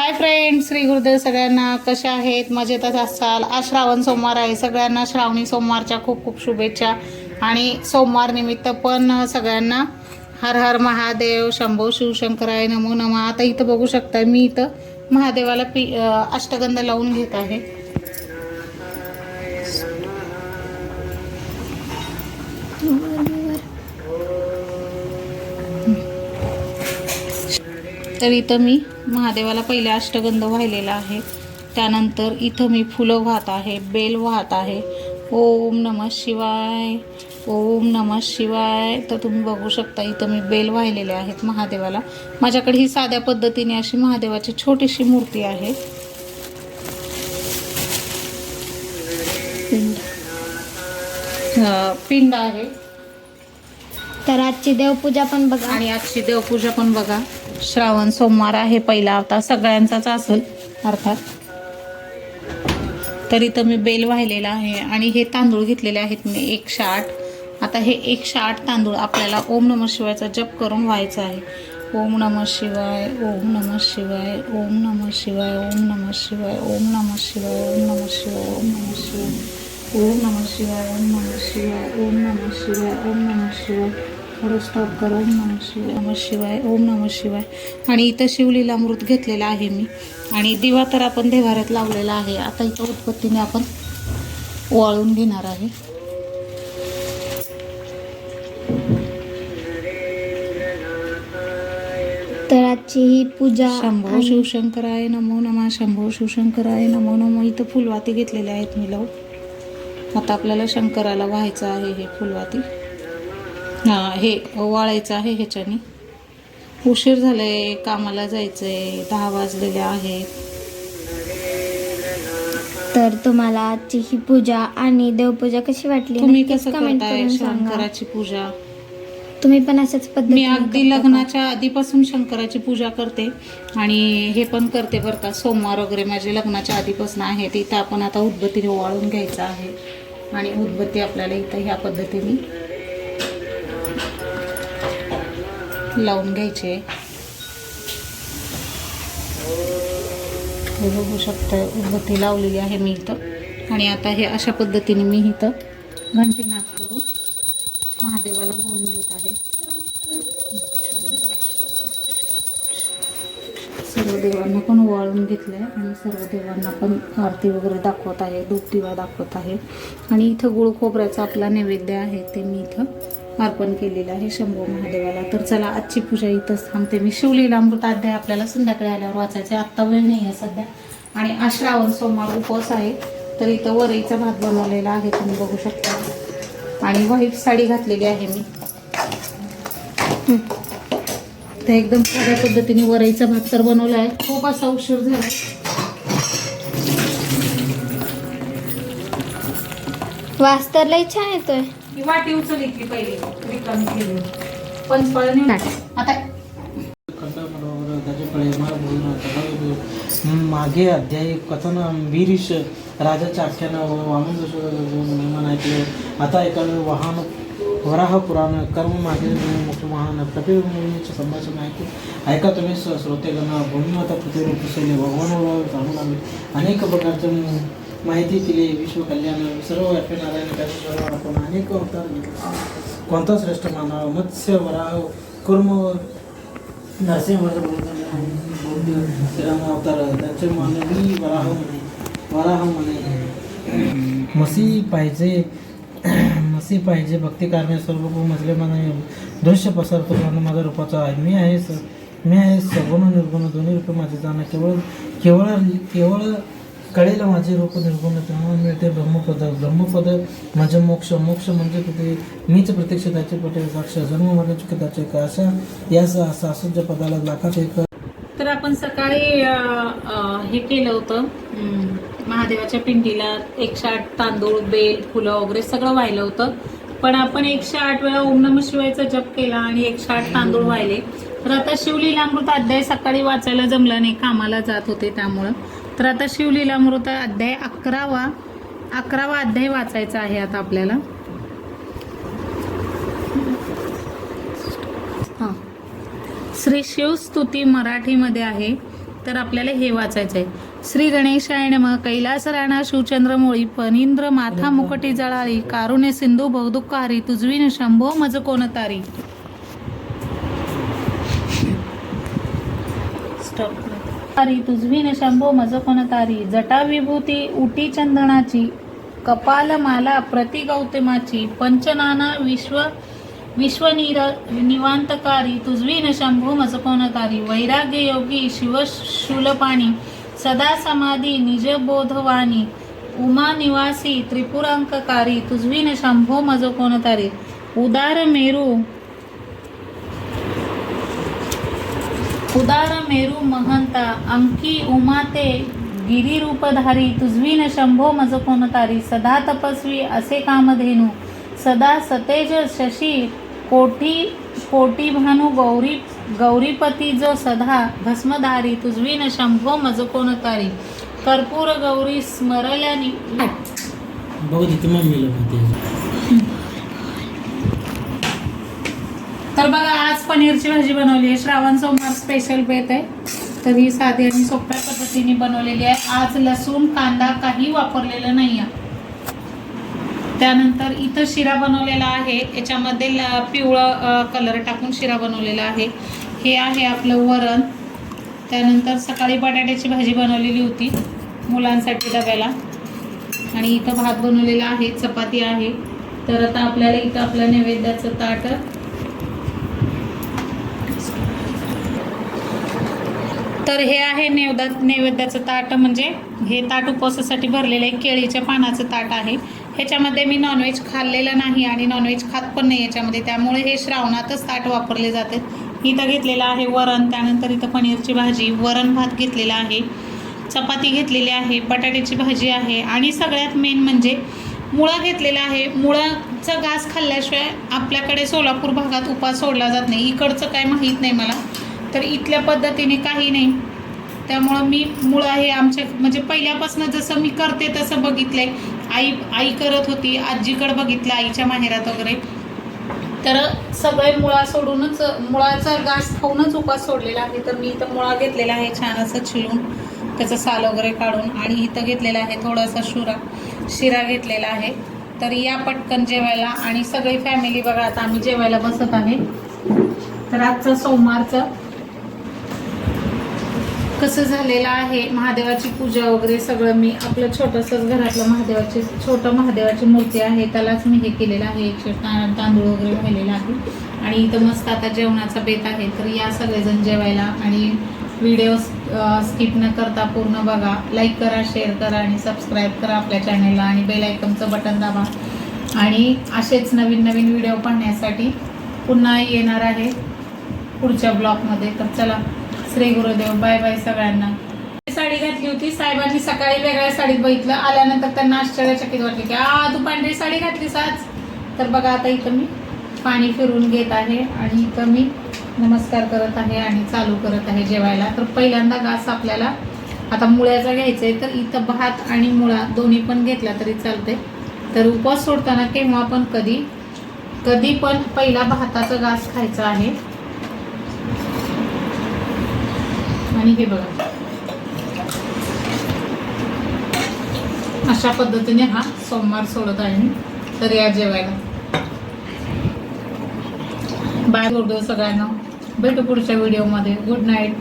Hi friend Shri Gurudev सगळ्यांना कशा आहेत? मजेतच असाल? आज श्रावण सोमवार आहे. सगळ्यांना श्रावणी सोमवारच्या खूप खूप शुभेच्छा. आणि सोमवार निमित्त पण सगळ्यांना हर हर महादेव शंभो शिवशंकराय नमो नमः. आता इथं बघू शकता मी इथं महादेवाला पी अष्टगंध लावून घेत आहे. तर इथं मी महादेवाला पहिले अष्टगंध वाहिलेला आहे. त्यानंतर इथं मी फुलं वाहत आहे बेल वाहत आहे. ओम नम शिवाय ओम नम शिवाय. तर तुम्ही बघू शकता इथं मी बेल वाहिलेले आहेत महादेवाला. माझ्याकडे ही साध्या पद्धतीने अशी महादेवाची छोटीशी मूर्ती आहे. पिंड आहे. तर आजची देवपूजा पण बघा. आणि आजची देवपूजा पण बघा. श्रावण सोमवार आहे पहिला आता सगळ्यांचाच असेल अर्थात तर इथं मी बेल वाहिलेला आहे आणि हे तांदूळ घेतलेले आहेत मी एकशे आठ आता हे एकशे आठ तांदूळ आपल्याला ओम नम शिवायचा जप करून व्हायचा आहे ओम नम शिवाय ओम नम शिवाय ओम नम शिवाय ओम नम शिवाय ओम नम शिवाय ओम नम शिवाय ओम नम शिवाय ओम नम शिवाय ओम नम शिवाय ओम नम शिवाय ओम नम शिवाय थोडं स्टॉप कर. ओम नम शिवाय नम शिवाय ओम नम शिवाय. आणि इथं शिवलीलामृत घेतलेला आहे मी. आणि दिवा तर आपण देवाऱ्यात लावलेला आहे. आता इथं उत्पत्तीने आपण वाळून घेणार आहे. तर आजची ही पूजा शंभो शिवशंकराय नमो नमः शंभो शिवशंकराय नमो नमो. इथं फुलवाती घेतलेल्या आहेत मी लावून आता आपल्याला शंकराला व्हायचं आहे हे फुलवाती. हां हे वाळायचं आहे ह्याच्याने. उशीर झालाय कामाला जायचंय दहा वाजलेले आहेत तर तुम्हाला आजची ही पूजा आणि देवपूजा कशी वाटली? तुम्ही नक्कीच कसं comment करताय करून सांगा. शंकराची पूजा? तुम्ही पण अशाच मी पद्धतीने अगदी करता का? लग्नाच्या आधीपासून शंकराची पूजा करते आणि हे पण करते बरं का. सोमवार वगैरे माझे लग्नाच्या आधीपासून आहे इथं आपण आता उदबत्तीने ओवाळून घ्यायचं आहे. आणि उदबत्ती आपल्याला इथं ह्या पद्धतीने लावून घ्यायचे. हे बघू शकता उदबत्ती लावलेली आहे मी इथं. आणि आता हे अशा पद्धतीने मी इथं घंटीनाथ करून महादेवाला होऊन घेत आहे. सर्व देवांना पण ओवाळून घेतलं आहे आणि सर्व देवांना पण आरती वगैरे दाखवत आहे धूप दिवा दाखवत आहे. आणि इथं गुळ खोबऱ्याचा आपला नैवेद्य आहे ते मी इथं अर्पण केलेलं आहे शंभू महादेवाला. तर चला आजची पूजा इथंच थांबते. मी शिवलीला अमृत अध्याय आपल्याला संध्याकाळी आल्यावर वाचायचे आत्ता वेळ नाही आहे सध्या. आणि आश्रावण सोमवार उपवास आहे. तर इथं वरईचा भात बनवलेला आहे तुम्ही बघू शकता. आणि व्हाईट साडी घातलेली आहे मी. तर एकदम साध्या पद्धतीने वरईचा भात तर बनवला आहे. खूप असा उशीर झाला. वास तर लई छान येतोय. ही वाटी उचल इथली पहिली रिकामी केली. पंचपाळणी आता मागे अध्याय कथन वीरीश राजाच्या आख्यान वामन निर्माण ऐकले आता एका वाहन वराह पुराण कर्म मागे मुख्य वाहन मुनीचे संभाषण ऐकून ऐका तुम्ही स- श्रोतेगण भूमिमाता पुसले भगवान जाणून आम्ही अनेक प्रकारचे माहिती दिली विश्व कल्याण सर्व व्यापी नारायण आपण अनेक अवतार घेतले. कोणता श्रेष्ठ मानव? मत्स्य वराह कुर्म नरसिंह श्रीराम अवतार त्यांचे मानवी वराह म्हणे वराह म्हणे. मसी पाहिजे मसी पाहिजे भक्ती कारणे सर्व मजले म्हणे दृश्य पसरतो म्हणून माझ्या रूपाचा आहे. मी आहे मी आहे सगुण निर्गुण दोन्ही रूप माझे जाणं केवळ केवळ केवळ कळेल माझे रूप निर्गुण तेव्हा मिळते ब्रह्मपद. ब्रह्मपद म्हणजे मोक्ष. मोक्ष म्हणजे कुठे? मीच प्रत्यक्ष त्याचे पटेल साक्ष जन्म मरण चुके त्याचे का अशा या सा- सासूच्या पदाला लाखात एक तर आपण सकाळी हे केलं होतं. महादेवाच्या पिंडीला एकशे आठ तांदूळ बेल फुलं वगैरे सगळं वाहिलं होतं. पण आपण एकशे आठ वेळा ओम नम शिवायचा जप केला आणि एकशे आठ तांदूळ वाहिले. तर आता शिवलीलामृत अध्याय सकाळी वाचायला जमलं नाही कामाला जात होते त्यामुळं. तर आता शिवलीलामृत अध्याय अकरावा अकरावा अध्याय वाचायचा आहे आता आपल्याला. हां. श्री शिवस्तुती मराठीमध्ये आहे. तर आपल्याला हे वाचायचं आहे. श्री गणेशाय नम. कैलास राणा शिवचंद्र मोळी पनिंद्र माथा मुकटी जळाळी कारुण्य सिंधू बहुदुःखारी तुझवीन शंभो मज कोण तारी स्टॉप तुझवीन शंभो मज कोण तारी? जटा विभूती उटी चंदनाची कपाल माला प्रति गौतमाची पंचनाना विश्व विश्वनिर निवांतकारी तुझवीन शंभो मज कोण तारी? वैराग्य योगी शिव शूलपाणी सदा समाधी निज बोधवाणी उमा निवासी त्रिपुरांककारी तुझवीन शंभो मज कोण तारी? उदार मेरू उदार मेरू महंता अंकी उमाते गिरिरूपधारी तुझवीन शंभो मज कोणतारी सदा तपस्वी असे कामधेनू सदा सतेज शशी कोटी कोटी भानू गौरी गौरीपती जो सदा भस्मधारी तुझवीन शंभो मज कोणतारी कर्पूर गौरी स्मरल्यानी बघू दे तुम्हाला मिळलं तर बघा आज पनीरची भाजी बनवली आहे. श्रावण सोमवार स्पेशल बेत आहे तर ही साधी आणि सोप्या पद्धतीने बनवलेली आहे. आज लसूण कांदा काही वापरलेलं नाही आहे त्यानंतर इथं शिरा बनवलेला आहे. याच्यामध्ये पिवळं कलर टाकून शिरा बनवलेला आहे. हे आहे आपलं वरण. त्यानंतर सकाळी बटाट्याची भाजी बनवलेली होती मुलांसाठी डब्याला. आणि इथं भात बनवलेला आहे चपाती आहे. तर आता आपल्याला इथं आपलं नैवेद्याचं ताट तर हे आहे नैवदा नैवेद्याचं ताट. म्हणजे हे ताट उपवासासाठी भरलेलं आहे. केळीच्या पानाचं ताट आहे. ह्याच्यामध्ये मी नॉनव्हेज खाल्लेलं नाही आणि नॉनव्हेज खात पण नाही याच्यामध्ये त्यामुळे हे श्रावणातच ताट वापरले जाते. इथं घेतलेलं आहे वरण. त्यानंतर इथं पनीरची भाजी. वरण भात घेतलेला आहे. चपाती घेतलेली आहे. बटाट्याची भाजी आहे. आणि सगळ्यात मेन म्हणजे मुळं घेतलेला आहे. मुळाचा घास खाल्ल्याशिवाय आपल्याकडे सोलापूर भागात उपास सोडला जात नाही. इकडचं काय माहीत नाही मला. तर इथल्या पद्धतीने काही नाही. त्यामुळं मी मुळा हे आमच्या म्हणजे पहिल्यापासून जसं मी करते तसं बघितलंय. आई आई करत होती आजीकडं बघितलं आईच्या माहेरात वगैरे. तर सगळे मुळा सोडूनच मुळाचा घास खाऊनच उपास सोडलेला आहे. तर मी इथं मुळा घेतलेला आहे छान असं छिलून त्याचं साल वगैरे काढून. आणि इथं घेतलेला आहे थोडासा शुरा शिरा घेतलेला आहे. तर या पटकन जेवायला आणि सगळी फॅमिली बघा आता आम्ही जेवायला बसत आहे. तर आजचं सोमवारचं कसं झालेलं आहे महादेवाची पूजा वगैरे सगळं मी आपलं छोटंसंच घरातलं महादेवाची छोटं महादेवाची मूर्ती आहे त्यालाच मी हे केलेलं आहे एकशे तांदूळ वगैरे वाहिलेला आहे. आणि इथं मस्त आता जेवणाचा बेत आहे तर या सगळेजण जेवायला आणि व्हिडिओ स्किप न करता पूर्ण बघा. लाईक करा शेअर करा आणि सबस्क्राईब करा आपल्या चॅनेलला आणि बेल आयकनचं बटन दाबा. आणि असेच नवीन नवीन व्हिडिओ पाहण्यासाठी पुन्हा येणार आहे पुढच्या ब्लॉगमध्ये तर चला श्री गुरुदेव बाय बाय सगळ्यांना. साडी घातली होती साहेबांनी सकाळी वेगळ्या साडीत बघितलं आल्यानंतर त्यांना आश्चर्यचकित वाटले की आ तू पांढरी साडी घातलीस आज. तर बघा आता इथं मी पाणी फिरून घेत आहे आणि इथं मी नमस्कार करत आहे आणि चालू करत आहे जेवायला. तर पहिल्यांदा घास आपल्याला आता मुळ्याचा घ्यायचा आहे तर इथं भात आणि मुळा दोन्ही पण घेतला तरी चालते तर उपवास सोडताना केव्हा पण कधी कधी पण पहिला भाताचा घास खायचा आहे. आणि हे बघा. अशा पद्धतीने हा सोमवार सोडत आहे. मी तर या जेवायला. बाय गुरुदेव सगळ्यांना. भेटू पुढच्या व्हिडिओमध्ये. Good night.